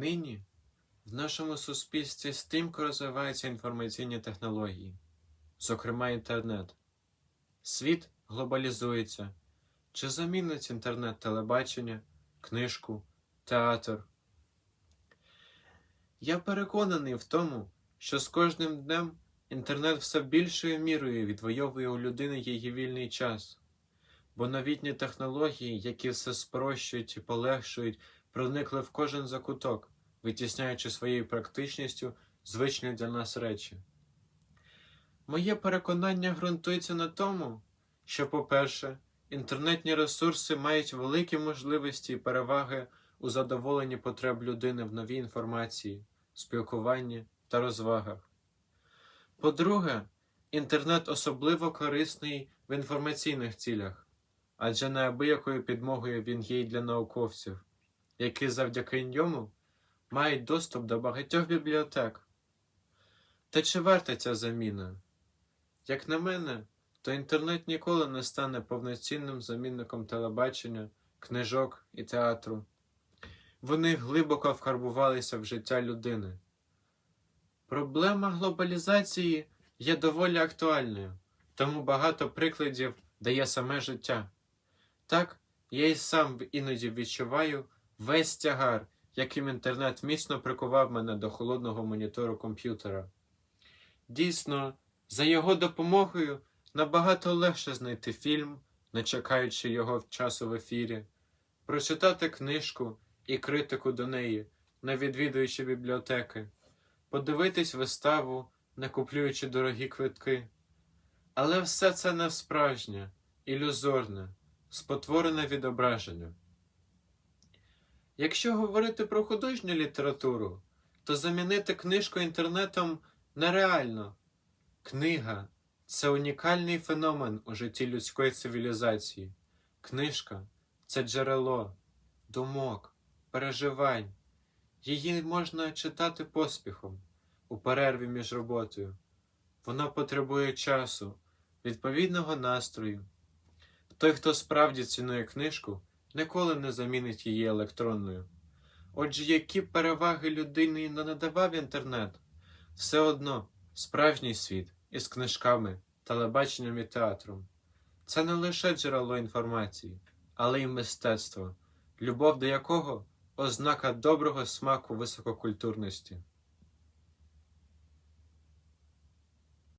Нині в нашому суспільстві стрімко розвиваються інформаційні технології, зокрема інтернет. Світ глобалізується. Чи замінить інтернет телебачення, книжку, театр? Я переконаний в тому, що з кожним днем інтернет все більшою мірою відвоює у людини її вільний час, бо новітні технології, які все спрощують і полегшують, проникли в кожен закуток, витісняючи своєю практичністю звичні для нас речі. Моє переконання ґрунтується на тому, що, по-перше, інтернетні ресурси мають великі можливості і переваги у задоволенні потреб людини в новій інформації, спілкуванні та розвагах. По-друге, інтернет особливо корисний в інформаційних цілях, адже неабиякою підмогою він є й для науковців, які завдяки ньому мають доступ до багатьох бібліотек. Та чи варта ця заміна? Як на мене, то інтернет ніколи не стане повноцінним замінником телебачення, книжок і театру. Вони глибоко вкарбувалися в життя людини. Проблема глобалізації є доволі актуальною, тому багато прикладів дає саме життя. Так, я й сам іноді відчуваю весь тягар, яким інтернет міцно прикував мене до холодного монітору комп'ютера. Дійсно, за його допомогою набагато легше знайти фільм, не чекаючи його часу в ефірі, прочитати книжку і критику до неї, не відвідуючи бібліотеки, подивитись виставу, не куплюючи дорогі квитки. Але все це не справжнє, ілюзорне, спотворене відображення. Якщо говорити про художню літературу, то замінити книжку інтернетом нереально. Книга це унікальний феномен у житті людської цивілізації. Книжка це джерело, думок, переживань. Її можна читати поспіхом, у перерві між роботою. Вона потребує часу, відповідного настрою. Той, хто справді цінує книжку, ніколи не замінить її електронною. Отже, які переваги людині не надавав інтернет, все одно справжній світ із книжками, телебаченням і театром. Це не лише джерело інформації, але й мистецтво, любов до якого ознака доброго смаку висококультурності.